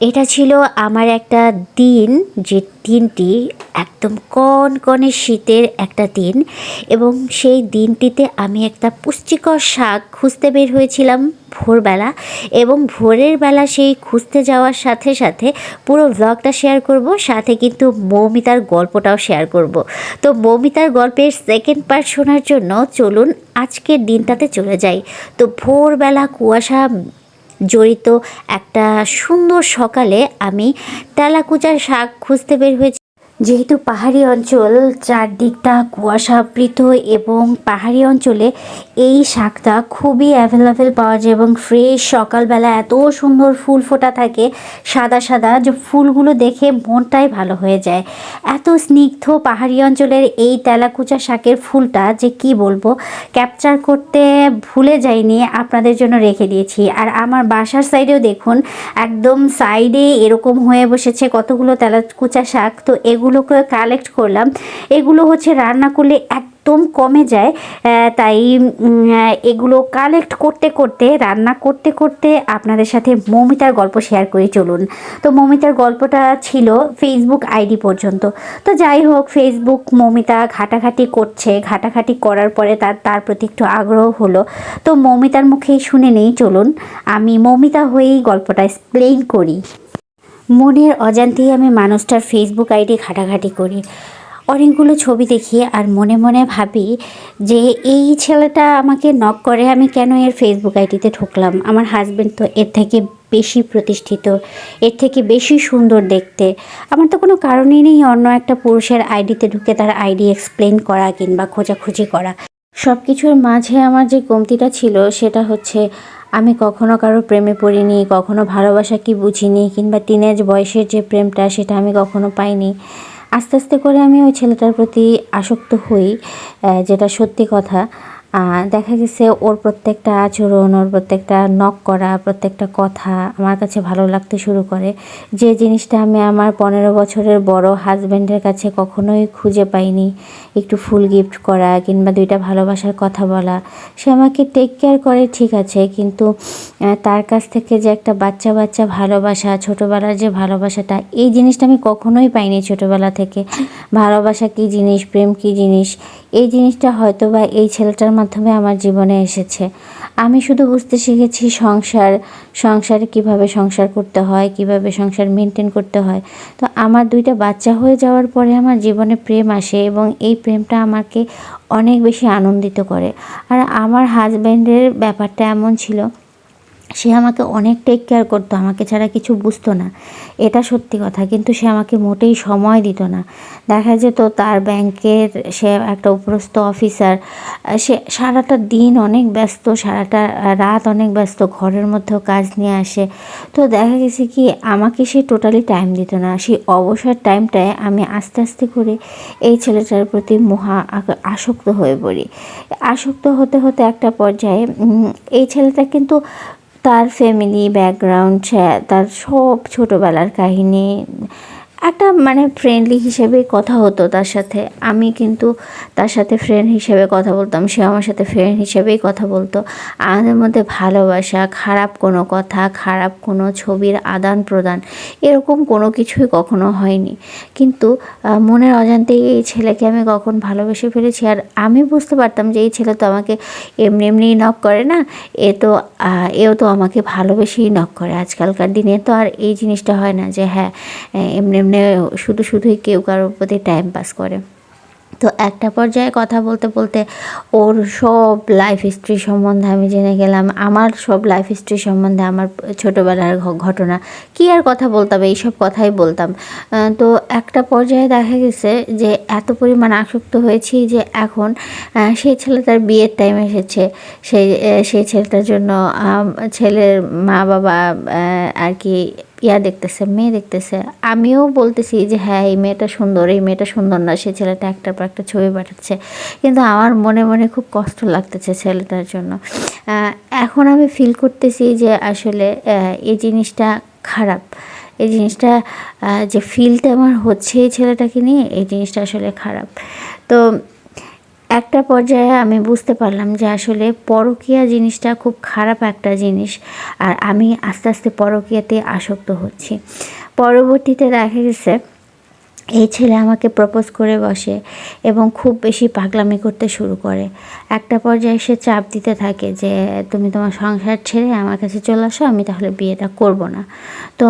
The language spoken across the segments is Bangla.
এটা ছিল আমার একটা দিন, যে দিনটি একদম কনকনে শীতের একটা দিন এবং সেই দিনটিতে আমি একটা পুষ্টিকর শাক খুঁজতে বের হয়েছিলাম ভোরবেলা এবং ভোরের বেলা সেই খুঁজতে যাওয়ার সাথে সাথে পুরো ভ্লগটা শেয়ার করব, সাথে কিন্তু মৌমিতার গল্পটাও শেয়ার করব। তো মৌমিতার গল্পের সেকেন্ড পার্ট শোনার জন্য চলুন আজকের দিনটাতে চলে যাই। তো ভোরবেলা কুয়াশা জড়িত একটা সুন্দর সকালে আমি তেলাকুচার শাক খুঁজতে বের হয়েছি। যেহেতু পাহাড়ি অঞ্চল, চারদিকটা কুয়াশাবৃত এবং পাহাড়ি অঞ্চলে এই শাকটা খুবই অ্যাভেলেবেল পাওয়া যায় এবং ফ্রেশ সকালবেলা এত সুন্দর ফুল ফোটা থাকে, সাদা সাদা, যে ফুলগুলো দেখে মনটাই ভালো হয়ে যায়। এত স্নিগ্ধ পাহাড়ি অঞ্চলের এই তেলাকুচা শাকের ফুলটা যে কি বলব ক্যাপচার করতে ভুলে যাইনি, আপনাদের জন্য রেখে দিয়েছি। আর আমার বাসার সাইডেও দেখুন, একদম সাইডে এরকম হয়ে বসেছে কতগুলো তেলাকুচা শাক, তো এগুলোকে কালেক্ট করলাম। এগুলো হচ্ছে রান্না করলে একদম কমে যায় তাই এগুলো কালেক্ট করতে করতে, রান্না করতে করতে আপনাদের সাথে মমিতার গল্প শেয়ার করে, চলুন। তো মমিতার গল্পটা ছিল ফেসবুক আইডি পর্যন্ত। তো যাই হোক ফেসবুক মমিতা ঘাটাঘাটি করছে। ঘাটাঘাটি করার পরে তার তার প্রতি একটু আগ্রহ হলো। তো মমিতার মুখেই শুনে নেই, চলুন। আমি মমিতা হয়েই গল্পটা এক্সপ্লেইন করি। মনের অজান্তেই আমি মানুষটার ফেসবুক আইডি ঘাটাঘাটি করি। অনেকগুলো ছবি দেখি আর মনে মনে ভাবি যে এই ছেলেটা আমাকে নক করে, আমি কেন এর ফেসবুক আইডিতে ঢুকলাম? আমার হাজব্যান্ড তো এর থেকে বেশি প্রতিষ্ঠিত, এর থেকে বেশি সুন্দর দেখতে। আমার তো কোনো কারণই নেই অন্য একটা পুরুষের আইডিতে ঢুকে তার আইডি এক্সপ্লেন করা কিংবা খোঁজাখুঁজি করা। সব কিছুর মাঝে আমার যে কমতিটা ছিল সেটা হচ্ছে আমি কখনো কারও প্রেমে পড়িনি, কখনো ভালোবাসা কি বুঝিনি কিংবা টিনেজ বয়সের যে প্রেমটা সেটা আমি কখনো পাইনি। আস্তে আস্তে করে আমি ওই ছেলেটার প্রতি আসক্ত হই যেটা সত্যি কথা। দেখা গেছে ওর প্রত্যেকটা আচরণ, ওর প্রত্যেকটা নক করা, প্রত্যেকটা কথা আমার কাছে ভালো লাগতে শুরু করে। যে জিনিসটা আমি আমার পনেরো বছরের বড় হাজব্যান্ডের কাছে কখনোই খুঁজে পাইনি, একটু ফুল গিফট করা কিংবা দুইটা ভালোবাসার কথা বলা, সে আমাকে টেক কেয়ার করে, ঠিক আছে। কিন্তু তার কাছ থেকে যে একটা বাচ্চা বাচ্চা ভালোবাসা, ছোটোবেলার যে ভালোবাসাটা, এই জিনিসটা আমি কখনোই পাইনি ছোটোবেলা থেকে। ভালোবাসা কী জিনিস, প্রেম কী জিনিস, এই জিনিসটা হয়তো বা এই ছেলেটার মাধ্যমে আমার জীবনে এসেছে। আমি শুধু বুঝতে শিখেছি সংসার, সংসারে কীভাবে সংসার করতে হয়, কীভাবে সংসার মেনটেন করতে হয়। তো আমার দুইটা বাচ্চা হয়ে যাওয়ার পরে আমার জীবনে প্রেম আসে এবং এই প্রেমটা আমাকে অনেক বেশি আনন্দিত করে। আর আমার হাজব্যান্ডের ব্যাপারটা এমন ছিল সে আমাকে অনেক টেক কেয়ার করতো, আমাকে ছাড়া কিছু বুঝতো না। এটা সত্যি কথা, কিন্তু সে আমাকে মোটেই সময় দিত না। দেখা যেত তার ব্যাংকের সে একটা উপরস্থ অফিসার সে সারাটা দিন অনেক ব্যস্ত, সারাটা রাত অনেক ব্যস্ত, ঘরের মধ্যেও কাজ নিয়ে আসে। তো দেখা গেছে কি, আমাকে সে টোটালি টাইম দিত না। সেই অবসর টাইমটায় আমি আস্তে আস্তে করে এই ছেলেটার প্রতি মহা আসক্ত হয়ে পড়ি। আসক্ত হতে হতে একটা পর্যায়ে এই ছেলেটা কিন্তু তার ফ্যামিলি ব্যাকগ্রাউন্ড তার সব ছোটোবেলার কাহিনী একটা মানে ফ্রেন্ডলি হিসেবে কথা হতো তার সাথে। আমি কিন্তু তার সাথে ফ্রেন্ড হিসেবে কথা বলতাম, সে আমার সাথে ফ্রেন্ড হিসেবেই কথা বলতো। আমাদের মধ্যে ভালোবাসা, খারাপ কোনো কথা, খারাপ কোনো ছবির আদান প্রদান এরকম কোনো কিছুই কখনো হয়নি। কিন্তু মনের অজান্তেই এই ছেলেকে আমি কখন ভালোবেসে ফেলেছি আর আমি বুঝতে পারতাম যে এই ছেলে তো আমাকে এমনি এমনিই নক করে না, এ তো এও তো আমাকে ভালোবেসেই নক করে। আজকালকার দিনে তো আর এই জিনিসটা হয় না যে হ্যাঁ এমনি এমনি শুধু শুধুই কেউ কারোর প্রতি টাইম পাস করে। তো একটা পর্যায়ে কথা বলতে বলতে ওর সব লাইফ হিস্ট্রি সম্বন্ধে আমি জেনে গেলাম। আমার সব লাইফ হিস্ট্রি সম্বন্ধে আমার ছোটোবেলার ঘটনা। কী আর কথা বলতাম? এইসব কথাই বলতাম। তো একটা পর্যায়ে দেখা গেছে যে এত পরিমাণ আসক্ত হয়েছি যে এখন সেই ছেলেটার বিয়ের টাইম এসেছে। সেই সেই ছেলেটার জন্য ছেলের মা বাবা আর কি ইয়া দেখতেছে, মেয়ে দেখতেছে। আমিও বলতেছি যে হ্যাঁ এই মেয়েটা সুন্দর, এই মেয়েটা সুন্দর না, সে ছেলেটা একটার পর একটা ছবি পাঠাচ্ছে। কিন্তু আমার মনে মনে খুব কষ্ট লাগতেছে ছেলেটার জন্য। এখন আমি ফিল করতেছি যে, আসলে এই জিনিসটা খারাপ। এই জিনিসটা যে ফিলটা আমার হচ্ছে এই ছেলেটাকে নিয়ে, এই জিনিসটা আসলে খারাপ। তো একটা পর্যায়ে আমি বুঝতে পারলাম যে আসলে পরকীয়া জিনিসটা খুব খারাপ একটা জিনিস আর আমি আস্তে আস্তে পরকীয়াতে আসক্ত হচ্ছি। পরবর্তীতে দেখা গেছে, এই ছেলে আমাকে প্রপোজ করে বসে এবং খুব বেশি পাগলামি করতে শুরু করে। একটা পর্যায়ে সে চাপ দিতে থাকে যে, তুমি তোমার সংসার ছেড়ে আমার কাছে চলে আসো, আমি তাহলে বিয়েটা করব না। তো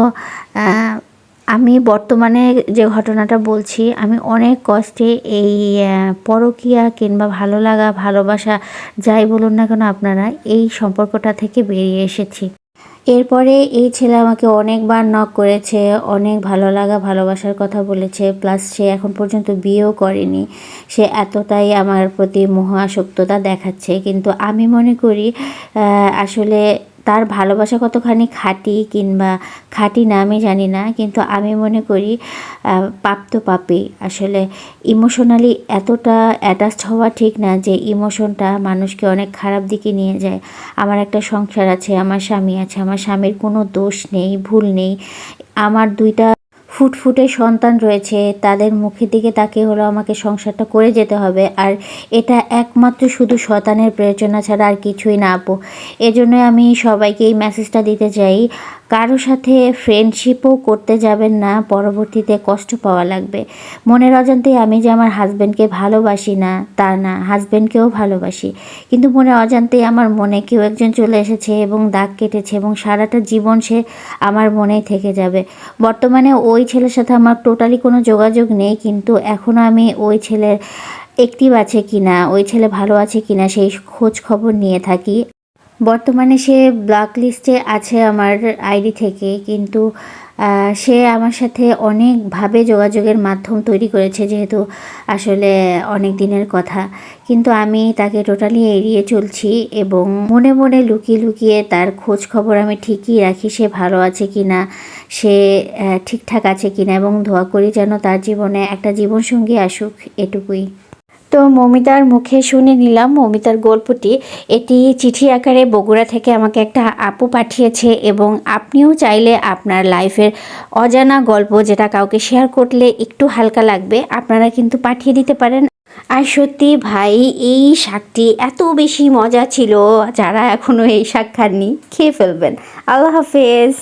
আমি বর্তমানে যে ঘটনাটা বলছি, আমি অনেক কষ্টে এই পরকীয়া কিংবা ভালো লাগা, ভালোবাসা যাই বলুন না কেন আপনারা, এই সম্পর্কটা থেকে বেরিয়ে এসেছি। এরপরে এই ছেলে আমাকে অনেকবার নক করেছে, অনেক ভালো লাগা, ভালোবাসার কথা বলেছে প্লাস সে এখন পর্যন্ত বিয়েও করেনি। সে এতটাই আমার প্রতি মোহ আসক্ততা দেখাচ্ছে, কিন্তু আমি মনে করি আসলে তার ভালোবাসা কতখানি খাঁটি কিংবা খাঁটি না আমি জানি না, কিন্তু আমি মনে করি পাপ তো আসলে ইমোশনালি এতটা অ্যাটাচড হওয়া ঠিক না যে ইমোশনটা মানুষকে অনেক খারাপ দিকে নিয়ে যায়। আমার একটা সংসার আছে, আমার স্বামী আছে, আমার স্বামীর কোনো দোষ নেই, ভুল নেই। আমার দুইটা ফুটফুটে সন্তান রয়েছে, তাদের মুখের দিকে তাকিয়ে হলো আমাকে সংসারটা করে যেতে হবে। আর এটা একমাত্র শুধু শতানের প্রয়োজনা ছাড়া আর কিছুই না, আপু। এজন্য আমি সবাইকে এই মেসেজটা দিতে চাই। কারও সাথে ফ্রেন্ডশিপও করতে যাবেন না, পরবর্তীতে কষ্ট পাওয়া লাগবে। মনের অজান্তেই আমি যে আমার হাজব্যান্ডকে ভালোবাসি না, তা না হাজব্যান্ডকেও ভালোবাসি। কিন্তু মনে অজান্তেই আমার মনে কেউ একজন চলে এসেছে এবং দাগ কেটেছে এবং সারাটা জীবন সে আমার মনেই থেকে যাবে। বর্তমানে ওই ছেলের সাথে আমার টোটালি কোনো যোগাযোগ নেই, কিন্তু এখনও আমি ওই ছেলের একটিভ আছে কি না ওই ছেলে ভালো আছে কি না সেই খোঁজ খবর নিয়ে থাকি। বর্তমানে সে ব্ল্যাক লিস্টে আছে আমার আইডি থেকে, কিন্তু সে আমার সাথে অনেকভাবে যোগাযোগের মাধ্যম তৈরি করেছে যেহেতু আসলে অনেক দিনের কথা। কিন্তু আমি তাকে টোটালি এড়িয়ে চলছি এবং মনে মনে লুকিয়ে লুকিয়ে তার খোঁজ খবর আমি ঠিকই রাখি, সে ভালো আছে কি না সে ঠিকঠাক আছে কি না এবং ধোয়া করি যেন তার জীবনে একটা জীবনসঙ্গী আসুক এটুকুই। তো মমিতার মুখে শুনে নিলাম, মমিতার গল্পটি। এটি চিঠি আকারে বগুড়া থেকে আমাকে একটা আপু পাঠিয়েছে এবং আপনিও চাইলে আপনার লাইফের অজানা গল্প যেটা কাউকে শেয়ার করলে একটু হালকা লাগবে, আপনারা কিন্তু পাঠিয়ে দিতে পারেন। আর সত্যি ভাই, এই শাকটি এত বেশি মজা ছিল, যারা এখনও এই শাক খাননি, খেয়ে ফেলবেন। আল্লাহ হাফেজ।